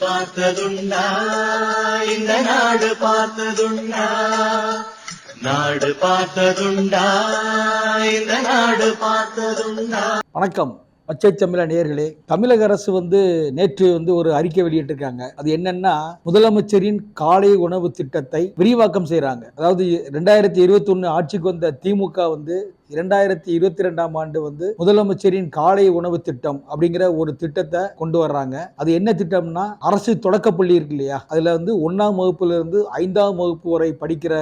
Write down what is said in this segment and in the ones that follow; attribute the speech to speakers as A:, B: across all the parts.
A: பார்த்ததுண்டா? இந்த நாடு பார்த்ததுண்டா? நாடு பார்த்ததுண்டா? இந்த நாடு பார்த்ததுண்டா?
B: வணக்கம். பச்சை தமிழ நேர்களே தமிழக அரசு வந்து நேற்று வந்து ஒரு அறிக்கை வெளியிட்டிருக்காங்க. அது என்னன்னா முதலமைச்சரின் காலை உணவு திட்டத்தை விரிவாக்கம் செய்கிறாங்க அதாவது ரெண்டாயிரத்தி இருபத்தி ஒன்னு ஆட்சிக்கு வந்த திமுக வந்து இரண்டாயிரத்தி இருபத்தி ரெண்டாம் ஆண்டு வந்து முதலமைச்சரின் காலை உணவு திட்டம் அப்படிங்கிற ஒரு திட்டத்தை கொண்டு வர்றாங்க. அது என்ன திட்டம்னா அரசு தொடக்கப்பள்ளி இருக்கு இல்லையா? அதுல வந்து ஒன்னாம் வகுப்புல இருந்து ஐந்தாம் வகுப்பு வரை படிக்கிற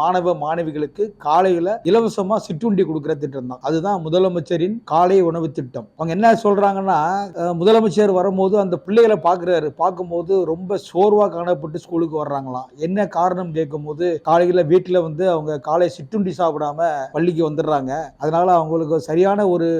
B: மாணவ மாணவிகளுக்கு காலையில இலவசமா சிற்றுண்டி கொடுக்கிற திட்டம் தான் அதுதான் முதலமைச்சரின் காலை உணவு திட்டம். அவங்க என்ன சொல்கிறாங்கன்னா முதலமைச்சர் வரும்போது அந்த பிள்ளைகளை பார்க்குறாரு பார்க்கும்போது ரொம்ப சோர்வாக காணப்பட்டு ஸ்கூலுக்கு வர்றாங்களாம். என்ன காரணம் கேட்கும்போது காலையில் வீட்டில் வந்து அவங்க காலை சிற்றுண்டி சாப்பிடாம பள்ளிக்கு வந்துடுறாங்க. அதனால அவங்களுக்கு சரியான ஒரு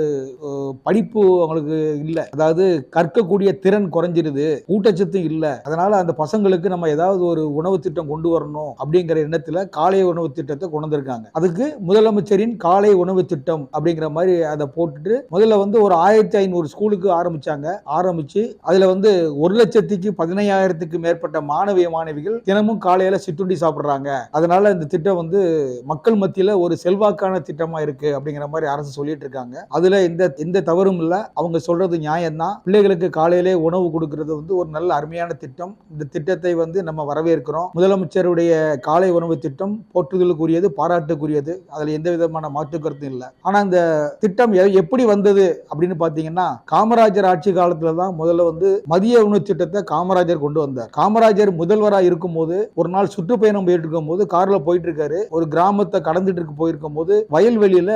B: படிப்பு அவங்களுக்கு இல்லை. அதாவது கற்கக்கூடிய திறன் குறைஞ்சிருது. ஊட்டச்சத்து இல்லை. அதனால அந்த பசங்களுக்கு நம்ம ஏதாவது ஒரு உணவு திட்டம் கொண்டு வரணும் அப்படிங்கிற எண்ணத்தில் காலை உணவு திட்டத்தை கொண்டு வந்திருக்காங்க. அதுக்கு முதலமைச்சரின் காலை உணவு திட்டம் அப்படிங்கிற மாதிரி அதை போட்டுட்டு முதல்ல வந்து ஒரு ஆயிரத்தி ஐநூறு ஸ்கூலுக்கு ஆரம்பிச்சாங்க. ஆரம்பிச்சு அதுல வந்து ஒரு லட்சத்துக்கு பதினையாயிரத்துக்கு மேற்பட்ட மாணவிய மாணவிகள் தினமும் காலையில சிற்றுண்டி சாப்பிடுறாங்க. அதனால இந்த திட்டம் வந்து மக்கள் மத்தியில ஒரு செல்வாக்கான திட்டமா இருக்கு அப்படிங்கிற மாதிரி அரசு சொல்லிட்டு இருக்காங்க. அதுல எந்த எந்த தவறும் இல்ல. அவங்க சொல்றது நியாயம்தான். பிள்ளைகளுக்கு காலையிலே உணவு கொடுக்கிறது வந்து ஒரு நல்ல அருமையான திட்டம். இந்த திட்டத்தை வந்து நம்ம வரவேற்கிறோம். முதலமைச்சருடைய காலை உணவு திட்டம் போற்றுதலுக்குரியது பாராட்டுக்குரியது. அதுல எந்த விதமான மாற்று கருத்தும் இல்லை. ஆனா இந்த திட்டம் எப்படி வந்தது அப்படின்னு பார்த்தீங்கன்னா காமராஜர் ஆட்சி காலத்துல தான் முதல்ல வந்து மதிய உணவு திட்டத்தை காமராஜர் கொண்டு வந்தார். காமராஜர் முதல்வரா இருக்கும்போது ஒரு நாள் சுற்றுப்பயணம் போயிட்டு இருக்கும்போது கார்ல போயிட்டு இருக்காரு ஒரு கிராமத்தை கடந்துட்டு இருக்கு போயிருக்கும் போது வயல்வெளியில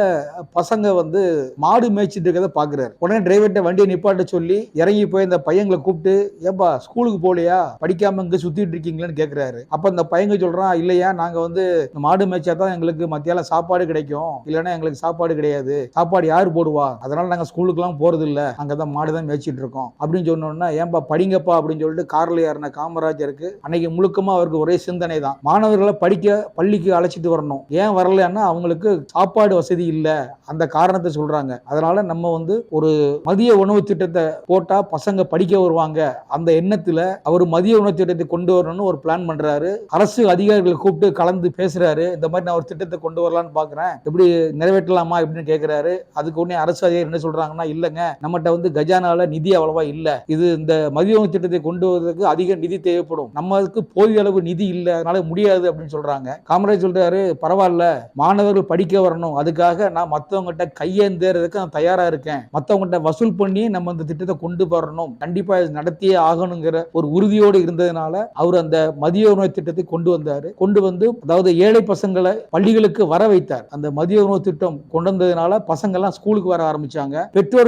B: பசங்க வந்து மாடு மேய்ச்சிட்டு இருக்கிறத பாக்குறாரு. உடனே டிரைவர்கிட்ட வண்டியை நிப்பாட்ட சொல்லி இறங்கி போய் இந்த பையங்களை கூப்பிட்டு ஏப்பா ஸ்கூலுக்கு போகலையா? படிக்காம இங்க சுத்திட்டு இருக்கீங்களேன்னு கேக்குறாரு. அப்ப இந்த பையங்க சொல்றான் இல்லையா நாங்க வந்து இந்த மாடு மேய்ச்சா தான் எங்களுக்கு மத்தியால சாப்பாடு கிடைக்கும். இல்லைன்னா எங்களுக்கு சாப்பாடு கிடையாது. சாப்பாடு யார் போடுவா? அதனால நாங்க ஸ்கூலுக்குலாம் போறது இல்ல அங்கதான் மாடு தான் மேய்ச்சிட்டு இருக்கோம். அப்படின்னு சொன்னோம்னா ஏன்பா படிங்கப்பா அப்படின்னு சொல்லிட்டு கார்ல ஏறின காமராஜருக்கு அன்னைக்கு முழுக்கமா அவருக்கு ஒரே சிந்தனை தான். மாணவர்களை படிக்க பள்ளிக்கு அழைச்சிட்டு வரணும். ஏன் வரலன்னா அவங்களுக்கு சாப்பாடு வசதி இல்ல. அந்த காரணத்தை சொல்றாங்க. அதனால நம்ம வந்து ஒரு மதிய உணவு திட்டத்தை போட்டா பசங்க படிக்க வருவாங்க. அந்த எண்ணத்துல அவர் மதிய உணவு திட்டத்தை கொண்டு வரணும்னு ஒரு பிளான் பண்றாரு. அரசு அதிகாரிகளை கூப்பிட்டு கலந்து பேசுறாரு. இந்த மாதிரி நான் ஒரு திட்டத்தை கொண்டு வரலான்னு பாக்குறேன். எப்படி நிறைவேற்றலாமா அப்படின்னு கேக்குறாரு. அதுக்கு உடனே அரசு அதிகாரி என்ன சொல்றாங்கன்னா இல்லைங்க. நம்மகிட்ட வந்து கஜானால நிதி அவ்வளவா இல்லை. இது இந்த மதிய உணவு திட்டத்தை கொண்டு வருவதற்கு அதிக நிதி தேவைப்படும். நம்மளுக்கு போதிய அளவு நிதி இல்லை. அதனால முடியாது அப்படின்னு சொல்றாங்க. காமராஜ் சொல்றாரு பரவாயில்ல. மாணவர்கள் படிக்க வரணும். அதுக்காக நான் மத்தவங்ககிட்ட கையேந்தேறதுக்கு நான் தயாரா இருக்கேன். மத்தவங்ககிட்ட வசூல் பண்ணி நம்ம இந்த திட்டத்தை கொண்டு வரணும். கண்டிப்பா இது நடத்தியே ஆகணுங்கிற ஒரு உறுதியோடு இருந்ததுனால அவர் அந்த மதிய உணவு திட்டத்தை கொண்டு வந்தாரு. கொண்டு வந்து அதாவது ஏழை பசங்களை பள்ளிகளுக்கு வர வைத்தார். அந்த மதிய உணவு திட்டம் கொண்டு வந்ததுனால பசங்க எல்லாம் ஸ்கூலுக்கு வர ஆரம்பிச்சாங்க.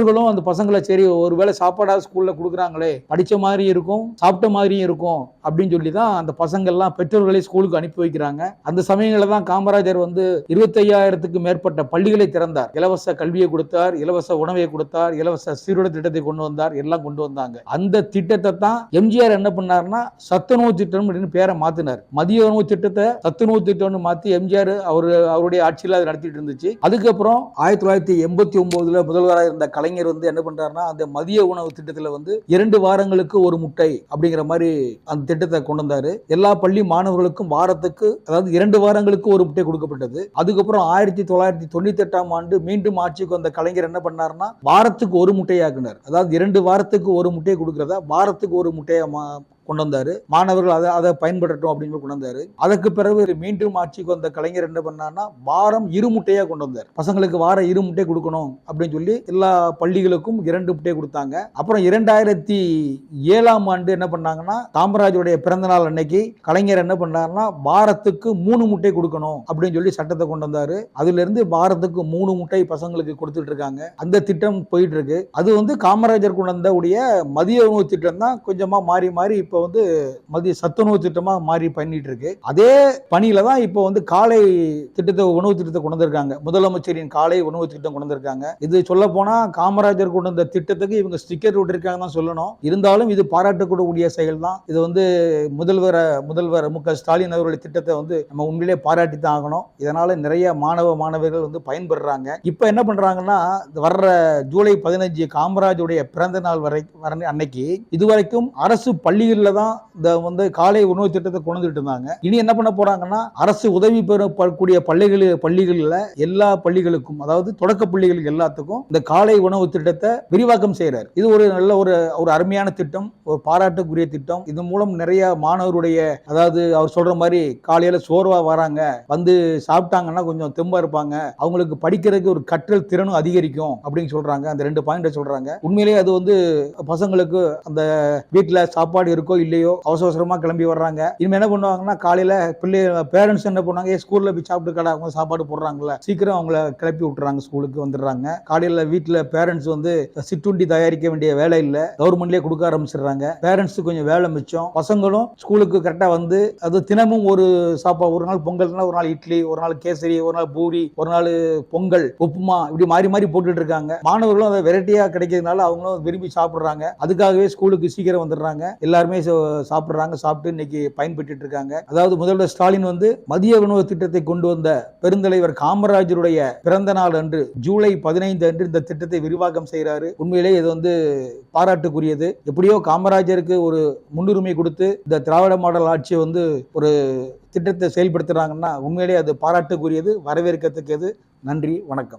B: பெற்றோர்களும் அந்த பசங்களை சரி ஒருவேளை சாப்பாடாக ஸ்கூலில் கொடுக்குறாங்களே படித்த மாதிரி இருக்கும் சாப்பிட்ட மாதிரியும் இருக்கும் அப்படின்னு சொல்லி தான் அந்த பசங்க எல்லாம் பெற்றோர்களை ஸ்கூலுக்கு அனுப்பி வைக்கிறாங்க. அந்த சமயங்களில் தான் காமராஜர் வந்து இருபத்தையாயிரத்துக்கு மேற்பட்ட பள்ளிகளை திறந்தார். இலவச கல்வியை கொடுத்தார் இலவச உணவை கொடுத்தார் இலவச சீருட திட்டத்தை கொண்டு வந்தார் எல்லாம் கொண்டு வந்தாங்க. அந்த திட்டத்தை தான் எம்ஜிஆர் என்ன பண்ணாருன்னா சத்துணவு திட்டம் அப்படின்னு பேரை மாத்தினார். மதிய உணவு திட்டத்தை சத்துணவு திட்டம்னு மாத்தி எம்ஜிஆர் அவர் அவருடைய ஆட்சியில் அது நடத்திட்டு இருந்துச்சு. அதுக்கப்புறம் ஆயிரத்தி தொள்ளாயிரத்தி எண்பத்தி ஒன்பதுல முதல்வராக இருந்த கலைஞர் வந்து என்ன பண்றாருன்னா அந்த மதிய உணவு திட்டத்துல வந்து இரண்டு வாரங்களுக்கு ஒரு முட்டை அப்படிங்கிற மாதிரி அந்த திட்டத்தை கொண்டு வந்தாரு. எல்லா பள்ளி மாணவர்களுக்கும் வாரத்துக்கு அதாவது இரண்டு வாரங்களுக்கு ஒரு முட்டை கொடுக்கப்பட்டது. அதுக்கப்புறம் ஆயிரத்தி தொள்ளாயிரத்தி தொண்ணூத்தி எட்டாம் ஆண்டு மீண்டும் ஆட்சிக்கு வந்த கலைஞர் என்ன பண்ணார்னா வாரத்துக்கு ஒரு முட்டையாக்குனார். அதாவது இரண்டு வாரத்துக்கு ஒரு முட்டையை கொடுக்கறதா வாரத்துக்கு ஒரு முட்டையை மா- கொண்டு வந்தாரு மாணவர்கள் அதை அதை பயன்படுத்தட்டும் அப்படின்னு கொண்டு வந்தாரு அதுக்கு பிறகு மீண்டும் ஆட்சிக்கு வந்த கலைஞர் என்ன பண்ணார்னா வாரம் இரு முட்டையா கொண்டு வந்தார். பசங்களுக்கு வாரம் இரு முட்டை கொடுக்கணும் அப்படின்னு சொல்லி எல்லா பள்ளிகளுக்கும் இரண்டு முட்டையை கொடுத்தாங்க. அப்புறம் இரண்டாயிரத்தி ஏழாம் ஆண்டு என்ன பண்ணாங்கன்னா காமராஜருடைய பிறந்த நாள் அன்னைக்கு கலைஞர் என்ன பண்ணாருன்னா வாரத்துக்கு மூணு முட்டை கொடுக்கணும் அப்படின்னு சொல்லி சட்டத்தை கொண்டு வந்தாரு. அதுல இருந்து வாரத்துக்கு மூணு முட்டை பசங்களுக்கு கொடுத்துட்டு இருக்காங்க. அந்த திட்டம் போயிட்டு இருக்கு. அது வந்து காமராஜர் கொண்டு வந்த உடைய மதிய உணவு திட்டம் தான் கொஞ்சமா மாறி மாறி இப்ப இப்போ வந்து மதிய சத்துணவு திட்டமாக மாறி பண்ணிட்டு இருக்கு அதே பணியில தான் இப்போ வந்து காலை திட்டத்தை உணவு திட்டத்தை கொண்டு வந்திருக்காங்க. முதலமைச்சரின் காலை உணவு திட்டம் கொண்டு வந்திருக்காங்க. இது சொல்ல போனா காமராஜர் கொண்டு வந்த திட்டத்துக்கு இவங்க ஸ்டிக்கர் விட்டுருக்காங்க தான் சொல்லணும். இருந்தாலும் இது பாராட்டக்கூடிய செயல் தான். இது வந்து முதல்வர் முதல்வர் மு க ஸ்டாலின் அவருடைய திட்டத்தை வந்து நம்ம உண்மையிலே பாராட்டி தான் ஆகணும். இதனால நிறைய மாணவ மாணவர்கள் வந்து பயன்படுறாங்க. இப்போ என்ன பண்றாங்கன்னா வர்ற ஜூலை பதினஞ்சு காமராஜுடைய பிறந்த நாள் வரை வர அன்னைக்கு இதுவரைக்கும் அரசு பள்ளிகள் பேர்ல தான் இந்த வந்து காலை உணவு திட்டத்தை கொண்டுட்டு இருந்தாங்க. இனி என்ன பண்ண போறாங்கன்னா அரசு உதவி பெறக்கூடிய பள்ளிகள் பள்ளிகளில் எல்லா பள்ளிகளுக்கும் அதாவது தொடக்க பள்ளிகளுக்கு எல்லாத்துக்கும் இந்த காலை உணவு திட்டத்தை விரிவாக்கம் செய்யறாரு இது ஒரு நல்ல ஒரு ஒரு அருமையான திட்டம் ஒரு பாராட்டுக்குரிய திட்டம். இது மூலம் நிறைய மாணவருடைய அதாவது அவர் சொல்ற மாதிரி காலையில சோர்வா வராங்க வந்து சாப்பிட்டாங்கன்னா கொஞ்சம் தெம்பா இருப்பாங்க அவங்களுக்கு படிக்கிறதுக்கு ஒரு கற்றல் திறனும் அதிகரிக்கும் அப்படின்னு சொல்றாங்க. அந்த ரெண்டு பாயிண்ட் சொல்றாங்க. உண்மையிலேயே அது வந்து பசங்களுக்கு அந்த வீட்டில் சாப்பாடு இருக்கோ இல்லையோ அவசர அவசரமா கிளம்பி வர்றாங்க. இனிமே என்ன பண்ணுவாங்கன்னா காலையில பிள்ளை பேரண்ட்ஸ் என்ன பண்ணுவாங்க ஏ ஸ்கூல்ல போய் சாப்பிட்டு கடை அவங்க சாப்பாடு போடுறாங்கல்ல. சீக்கிரம் அவங்கள கிளப்பி விட்டுறாங்க ஸ்கூலுக்கு வந்துடுறாங்க. காலையில வீட்டுல பேரண்ட்ஸ் வந்து சிற்றுண்டி தயாரிக்க வேண்டிய வேலை இல்ல. கவர்மெண்ட்லயே கொடுக்க ஆரம்பிச்சிடுறாங்க. பேரண்ட்ஸ் கொஞ்சம் வேலை மிச்சம். பசங்களும் ஸ்கூலுக்கு கரெக்டா வந்து அது தினமும் ஒரு சாப்பாடு ஒரு நாள் பொங்கல்னா ஒரு நாள் இட்லி ஒரு நாள் கேசரி ஒரு நாள் பூரி ஒரு நாள் பொங்கல் உப்புமா இப்படி மாறி மாறி போட்டுட்டு இருக்காங்க. மாணவர்களும் அதை வெரைட்டியா கிடைக்கிறதுனால அவங்களும் விரும்பி சாப்பிடுறாங்க. அதுக்காகவே ஸ்கூலுக்கு சீக்கிரம் வந்துடுறாங்க. எல்லாருமே சாப்பிடுறாங்க சாப்பிட்டு இன்னைக்கு பயன்பெற்றுட்டு இருக்காங்க அதாவது முதல்வர் ஸ்டாலின் வந்து மதிய உணவு திட்டத்தை கொண்டு வந்த பெருந்தலைவர் காமராஜருடைய பிறந்த நாள் அன்று ஜூலை பதினைந்து அன்று இந்த திட்டத்தை விரிவாக்கம் செய்கிறாரு உண்மையிலே இது வந்து பாராட்டுக்குரியது. எப்படியோ காமராஜருக்கு ஒரு முன்னுரிமை கொடுத்து இந்த திராவிட மாடல் ஆட்சியை வந்து ஒரு திட்டத்தை செயல்படுத்துறாங்கன்னா உண்மையிலே அது பாராட்டுக்குரியது வரவேற்கத்தக்கது. நன்றி வணக்கம்.